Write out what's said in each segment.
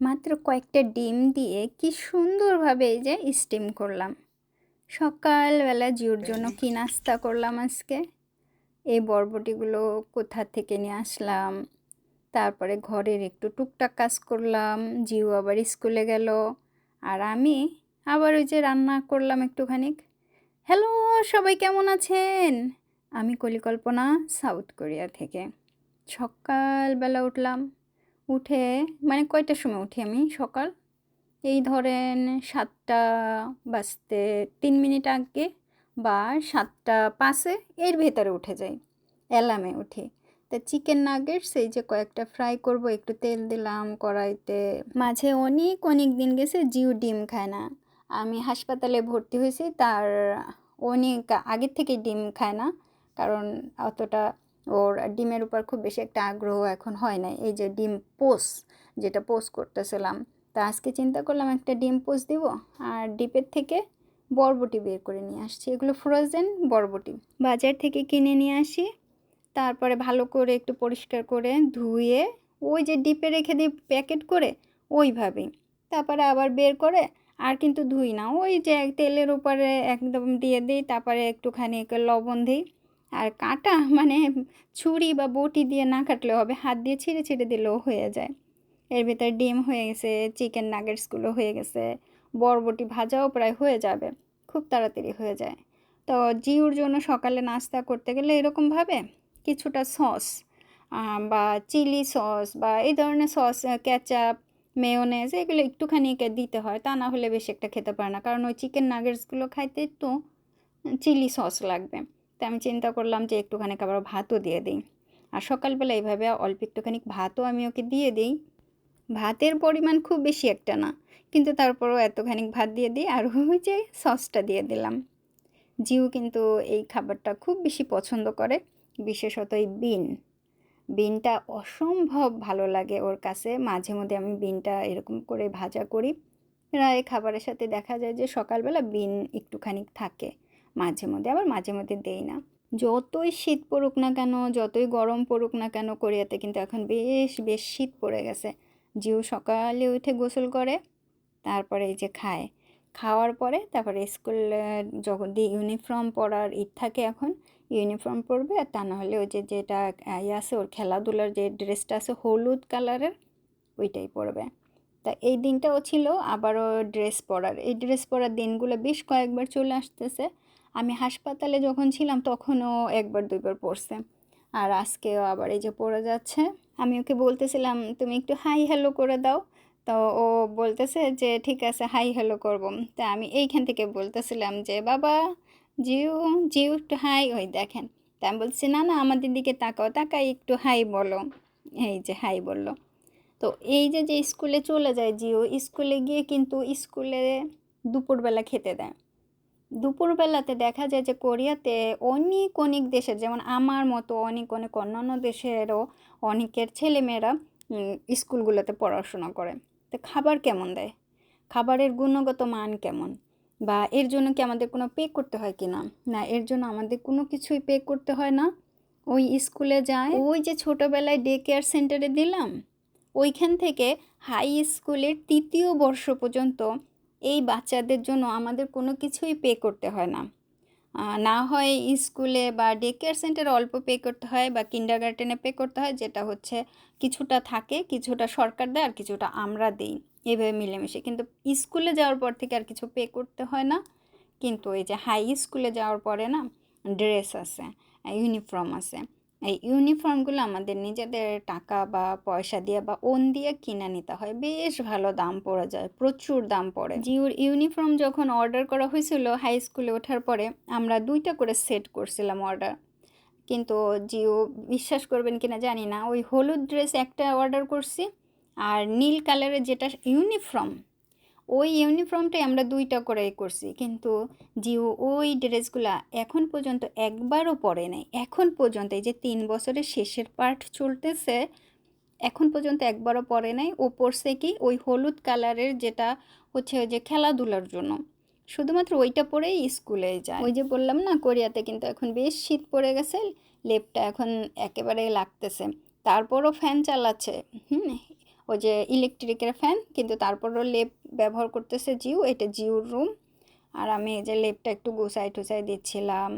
মাত্র কয়েকটা ডিম দিয়ে কি সুন্দরভাবে এই যে স্টিম করলাম। সকালবেলা জিওর জন্য কি নাস্তা করলাম আজকে? এই বরবটিগুলো কোথা থেকে নিয়ে আসলাম? তারপরে ঘরের একটু টুকটাক কাজ করলাম, জিও আবার স্কুলে গেল, আর আমি আবার ওই যে রান্না করলাম একটুখানি হ্যালো, সবাই কেমন আছেন? আমি কলিকল্পনা, সাউথ কোরিয়া থেকে। সকালবেলা উঠলাম। উঠে মানে কয়টার সময় উঠি আমি সকাল? এই ধরেন সাতটা বাজতে তিন মিনিট আগে বা সাতটা পাঁচে এর ভেতরে উঠে যাই অ্যালামে উঠি। তা চিকেন নাগেটস, এই যে কয়েকটা ফ্রাই করব, একটু তেল দিলাম, কড়াইতে। মাঝে অনেক অনেক দিন গেছে জিও ডিম খায় না। আমি হাসপাতালে ভর্তি হয়েছি, তার অনেক আগের থেকে ডিম খায় না, কারণ অতটা ওর ডিমের উপর খুব বেশি একটা আগ্রহ এখন হয় না এই যে ডিম পোস, যেটা পোস করতেছিলাম, তা আজকে চিন্তা করলাম একটা ডিম পোস দিব আর ডিপের থেকে বরবটি বের করে নিয়ে আসছি। এগুলো ফ্রোজেন বরবটি। বাজার থেকে কিনে নিয়ে আসি, তারপরে ভালো করে একটু পরিষ্কার করে ধুয়ে ওই যে ডিপে রেখে দিই প্যাকেট করে ওইভাবেই। তারপরে আবার বের করে আর কিন্তু ধুই না। ওই যে তেলের উপরে একদম দিয়ে দিই, তারপরে একটুখানি লবণ দিই। আর কাটা মানে ছুরি বা বটি দিয়ে না কাটলেও হবে, হাত দিয়ে ছিঁড়ে ছিঁড়ে দিলেও হয়ে যায়। এর ভিতরে ডিম হয়ে গেছে চিকেন নাগেটসগুলো হয়ে গেছে, বরবটি ভাজাও প্রায় হয়ে যাবে, খুব তাড়াতাড়ি হয়ে যায়। তো জিউর জন্য সকালে নাস্তা করতে গেলে এরকমভাবে কিছুটা সস বা চিলি সস, বা এই ধরনের সস ক্যাচাপ মেয়োনেজ এগুলো একটুখানি দিতে হয়, তা না হলে বেশি একটা খেতে পারে না। কারণ ওই চিকেন নাগেটসগুলো খাইতে তো চিলি সস লাগবে। তো আমি চিন্তা করলাম যে একটুখানি আবার ভাতও দিয়ে দিই। আর সকালবেলা এইভাবে অল্প একটুখানি ভাতও আমি ওকে দিয়ে দিই। ভাতের পরিমাণ খুব বেশি একটা না, কিন্তু তারপরও এতখানি ভাত দিয়ে দিই আর ওই যে সসটা দিয়ে দিলাম। জিউ কিন্তু এই খাবারটা খুব বেশি পছন্দ করে, বিশেষত এই বিন। বিনটা অসম্ভব ভালো লাগে ওর কাছে। মাঝে মধ্যে আমি বিনটা এরকম করে ভাজা করি। প্রায় খাবারের সাথে দেখা যায় যে সকালবেলা বিন একটুখানি থাকে। মাঝে মধ্যে, আবার মাঝে মধ্যে দেই না। যতই শীত পড়ুক না কেন, যতই গরম পড়ুক না কেন, কোরিয়াতে কিন্তু এখন বেশ বেশ শীত পড়ে গেছে। জিউ সকালে উঠে গোসল করে, তারপরে এই যে খায়। খাওয়ার পরে তারপরে স্কুল যখন ইউনিফর্ম পরার ঈদ থাকে এখন, ইউনিফর্ম পরবে, আর তা নাহলে ওই যে যেটা ইয়ে আছে, ওর খেলাধুলার যে ড্রেসটা আছে, হলুদ কালারের, ওইটাই পরবে। তা এই দিনটাও ছিল, আবারও ড্রেস পরার। এই ড্রেস পরার দিনগুলো বেশ কয়েকবার চলে আসতেছে। আমি হাসপাতালে যখন ছিলাম তখনও একবার দুইবার পড়ছে। আর আজকেও আবার এই যে পড়ে যাচ্ছে। আমি ওকে বলতেছিলাম, তুমি একটু হাই হ্যালো করে দাও। তো ও বলতেছে যে, ঠিক আছে হাই হ্যালো করব। তা আমি এইখান থেকে বলতেছিলাম যে, বাবা, জিউ জিউ একটু হাই ওই দেখেন। তা আমি বলছি না না, আমাদের দিকে তাকাও, তাকাই, একটু হাই বলো। এই যে হাই বলল। তো এই যে যে স্কুলে চলে যায় জিও স্কুলে গিয়ে কিন্তু স্কুলে দুপুরবেলা খেতে দেয়। দুপুরবেলাতে দেখা যায় যে কোরিয়াতে অনেক অনেক দেশের, যেমন আমার মতো অনেক অনেক অন্যান্য দেশেরও অনেকের ছেলেমেয়েরা স্কুলগুলোতে পড়াশোনা করে। তো খাবার কেমন দেয়? খাবারের গুণগত মান কেমন? বা এর জন্য কি আমাদের কোনো পে করতে হয় কি না না এর জন্য আমাদের কোনো কিছুই পে করতে হয় না। ওই স্কুলে যায়, ওই যে ছোটোবেলায় ডে কেয়ার সেন্টারে দিলাম, ওইখান থেকে হাই স্কুলের তৃতীয় বর্ষ পর্যন্ত এই বাচ্চাদের জন্য আমাদের কোনো কিছুই পে করতে হয় না। না হয় স্কুলে বা ডে কেয়ার সেন্টারে অল্প পে করতে হয় বা কিন্ডার গার্ডেনে পে করতে হয়, যেটা হচ্ছে কিছুটা থাকে, কিছুটা সরকার দেয় আর কিছুটা আমরা দিই। এভাবে মিলেমিশে। কিন্তু স্কুলে যাওয়ার পর থেকে আর কিছু পে করতে হয় না। কিন্তু এই যে হাই স্কুলে যাওয়ার পরে না ড্রেস আছে ইউনিফর্ম আছে। এই ইউনিফর্মগুলো আমাদের নিজেদের টাকা বা পয়সা দিয়ে বা ওন দিয়ে কিনে নিতে হয়। বেশ ভালো দাম পড়ে যায়, প্রচুর দাম পড়ে। জিওর ইউনিফর্ম যখন অর্ডার করা হয়েছিল হাই স্কুলে ওঠার পরে আমরা দুইটা করে সেট করছিলাম অর্ডার কিন্তু জিও বিশ্বাস করবেন কিনা জানি না, ওই হলুদ ড্রেস একটা অর্ডার করছি আর নীল কালারের যেটা ইউনিফর্ম ওই ইউনিফর্মটাই আমরা দুইটা করে করছি। কিন্তু জিও ওই ড্রেসগুলা এখন পর্যন্ত একবারও পরে নাই। এখন পর্যন্ত এই যে তিন বছরের শেষের পার্ট চলতেছে, এখন পর্যন্ত একবারও পরে নাই। ও পড়ছে কি ওই হলুদ কালারের যেটা হচ্ছে ওই যে খেলাধুলার জন্য। শুধুমাত্র ওইটা পরেই স্কুলে যায়। ওই যে বললাম না, কোরিয়াতে কিন্তু এখন বেশ শীত পড়ে গেছে, লেপটা এখন একেবারে লাগতেছে। তারপরও ফ্যান চালাচ্ছে। হুম ওই যে ইলেকট্রিকের ফ্যান কিন্তু তারপরও লেপ ব্যবহার করতেছে জিউ এটা জিউর রুম আর আমি এই যে লেপটা একটু গুছাই টুসাই দিচ্ছিলাম,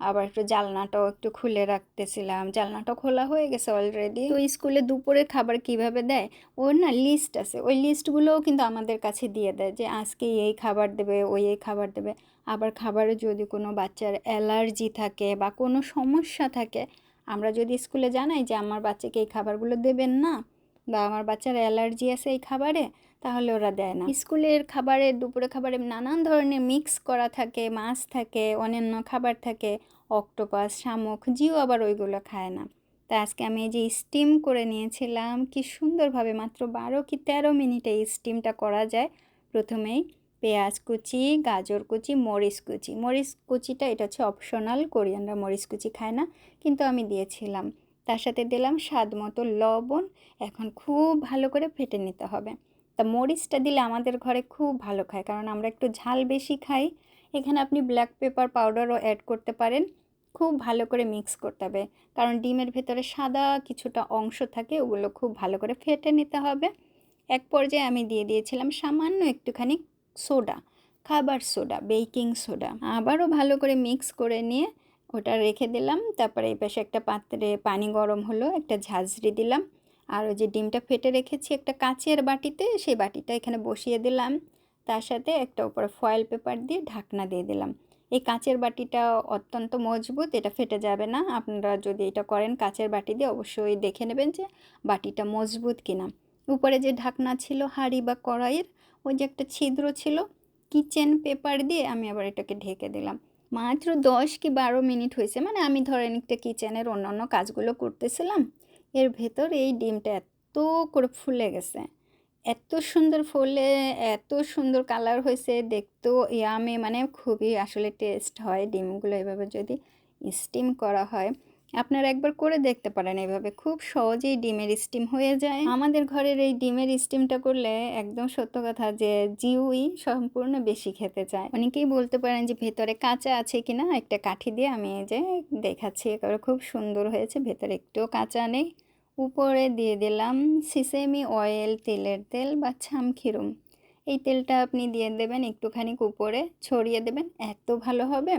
আবার একটু জালনাটাও একটু খুলে রাখতেছিলাম। জালনাটা খোলা হয়ে গেছে অলরেডি তো স্কুলে দুপুরের খাবার কীভাবে দেয়? ওর না লিস্ট আছে। ওই লিস্টগুলোও কিন্তু আমাদের কাছে দিয়ে দেয় যে আজকে এই খাবার দেবে, ওই এই খাবার দেবে। আবার খাবারে যদি কোনো বাচ্চার অ্যালার্জি থাকে বা কোনো সমস্যা থাকে, আমরা যদি স্কুলে জানাই যে আমার বাচ্চাকে এই খাবারগুলো দেবেন না বা আমার বাচ্চার অ্যালার্জি আছে এই খাবারে, তাহলে ওরা দেয় না। স্কুলের খাবারে দুপুরে খাবারে নানান ধরনের মিক্স করা থাকে, মাছ থাকে, অন্যান্য খাবার থাকে, অক্টোপাস, শামুক, জিও আবার ওইগুলো খায় না। তা আজকে আমি এই যে স্টিম করে নিয়েছিলাম, কি সুন্দরভাবে মাত্র বারো কি তেরো মিনিটে স্টিমটা করা যায়। প্রথমেই পেঁয়াজ কুচি, গাজর কুচি, মরিচ কুচি। মরিচ কুচিটা এটা হচ্ছে অপশনাল কোরিয়ানরা মরিচ কুচি খায় না, কিন্তু আমি দিয়েছিলাম। তার সাথে দিলাম স্বাদ মতো লবণ। এখন খুব ভালো করে ফেটে নিতে হবে। তা মরিচটা দিলে আমাদের ঘরে খুব ভালো খায়, কারণ আমরা একটু ঝাল বেশি খাই। এখানে আপনি ব্ল্যাক পেপার পাউডারও অ্যাড করতে পারেন। খুব ভালো করে মিক্স করতে হবে। কারণ ডিমের ভেতরে সাদা কিছুটা অংশ থাকে, ওগুলো খুব ভালো করে ফেটে নিতে হবে। এক পর্যায়ে আমি দিয়ে দিয়েছিলাম সামান্য একটুখানি সোডা খাবার সোডা বেকিং সোডা আবারও ভালো করে মিক্স করে নিয়ে ওটা রেখে দিলাম। তারপরে এই পাশে একটা পাত্রে পানি গরম হলো, একটা ঝাঁঝরি দিলাম। আর ওই যে ডিমটা ফেটে রেখেছি একটা কাঁচের বাটিতে, সেই বাটিটা এখানে বসিয়ে দিলাম। তার সাথে একটা উপরে ফয়েল পেপার দিয়ে ঢাকনা দিয়ে দিলাম। এই কাঁচের বাটিটা অত্যন্ত মজবুত, এটা ফেটে যাবে না। আপনারা যদি এটা করেন কাঁচের বাটি দিয়ে, অবশ্যই দেখে নেবেন যে বাটিটা মজবুত কিনা। উপরে যে ঢাকনা ছিল হাঁড়ি বা কড়াইয়ের, ওই যে একটা ছিদ্র ছিল কিচেন পেপার দিয়ে আমি আবার এটাকে ঢেকে দিলাম। মাত্র দশ কি বারো মিনিট হয়েছে। মানে আমি ধরেন একটা কিচেনের অন্যান্য কাজগুলো করতেছিলাম। এর ভেতর এই ডিমটা এত করে ফুলে গেছে। এত সুন্দর ফুলে, এত সুন্দর কালার হয়েছে। দেখতেও ইয়ামে মানে খুবই আসলে টেস্ট হয় ডিমগুলো এভাবে যদি স্টিম করা হয়। আপনারা একবার করে দেখতে পারেন এভাবে। খুব সহজেই ডিমের স্টিম হয়ে যায়। আমাদের ঘরের এই ডিমের স্টিমটা করলে একদম সত্য কথা যে জিউই সম্পূর্ণ বেশি খেতে চায়। অনেকেই বলতে পারেন যে ভেতরে কাঁচা আছে কিনা একটা কাঠি দিয়ে আমি এই যে দেখাচ্ছি। একেবারে খুব সুন্দর হয়েছে, ভেতরে একটুও কাঁচা নেই। উপরে দিয়ে দিলাম সিসেমি অয়েল তেলের তেল বা ছামখিরুম। এই তেলটা আপনি দিয়ে দেবেন একটুখানি উপরে, ছড়িয়ে দেবেন, এত ভালো হবে।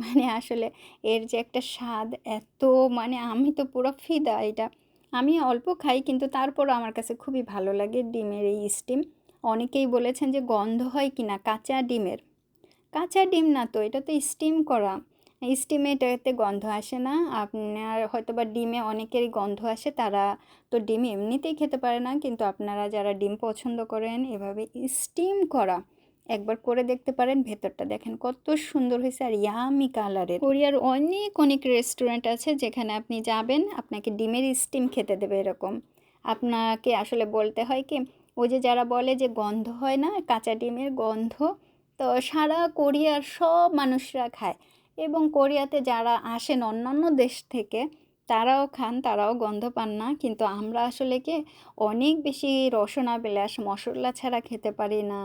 মানে আসলে এর যে একটা স্বাদ এত মানে আমি তো পুরো ফিদা এটা। আমি অল্প খাই কিন্তু তারপরও আমার কাছে খুবই ভালো লাগে ডিমের এই স্টিম। অনেকেই বলেছেন যে গন্ধ হয় কি না কাঁচা ডিমের। কাঁচা ডিম না তো, এটা তো স্টিম করা। স্টিমে এটাতে গন্ধ আসে না। আপনার হয়তো বা ডিমে অনেকেরই গন্ধ আসে, তারা তো ডিম এমনিতেই খেতে পারে না। কিন্তু আপনারা যারা ডিম পছন্দ করেন, এভাবে স্টিম করা। একবার করে দেখতে পারেন, ভেতরটা দেখেন কত সুন্দর হয়েছে আর ইয়ামি কালারের কোরিয়ার অনেক অনেক রেস্টুরেন্ট আছে যেখানে আপনি যাবেন, আপনাকে ডিমের স্টিম খেতে দেবে এরকম। আপনাকে আসলে বলতে হয় কি, ওই যে যারা বলে যে গন্ধ হয় না, কাঁচা ডিমের গন্ধ, তো সারা কোরিয়ার সব মানুষরা খায়। এবং কোরিয়াতে যারা আসেন অন্যান্য দেশ থেকে, তারাও খান, তারাও গন্ধ পান না। কিন্তু আমরা আসলে কি, অনেক বেশি রসনা বিলাস, মশলা ছাড়া খেতে পারি না।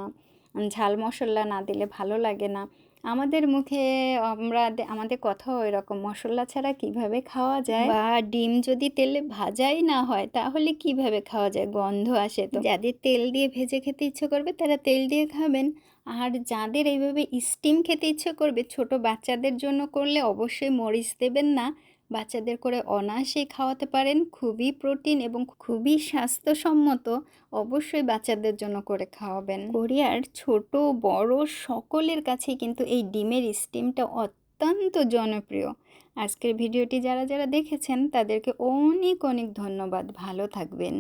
ঝাল মশলা না দিলে ভালো লাগে না। আমাদের মুখে আমরা আমাদের কথাও এরকম, মশলা ছাড়া কীভাবে খাওয়া যায়? বা ডিম যদি তেলে ভাজাই না হয়, তাহলে কীভাবে খাওয়া যায়? গন্ধ আসে তো। যাদের তেল দিয়ে ভেজে খেতে ইচ্ছে করবে, তারা তেল দিয়ে খাবেন। আর যাদের এইভাবে স্টিম খেতে ইচ্ছে করবে, ছোট বাচ্চাদের জন্য করলে অবশ্যই মরিচ দেবেন না। বাচ্চাদের করে অনায়াসেই খাওয়াতে পারেন। খুবই প্রোটিন এবং খুবই স্বাস্থ্যসম্মত অবশ্যই বাচ্চাদের জন্য করে খাওয়াবেন। কোরিয়ার ছোট, বড় সকলের কাছে কিন্তু এই ডিমের স্টিমটা অত্যন্ত জনপ্রিয়। আজকের ভিডিওটি যারা যারা দেখেছেন, তাদেরকে অনেক অনেক ধন্যবাদ। ভালো থাকবেন।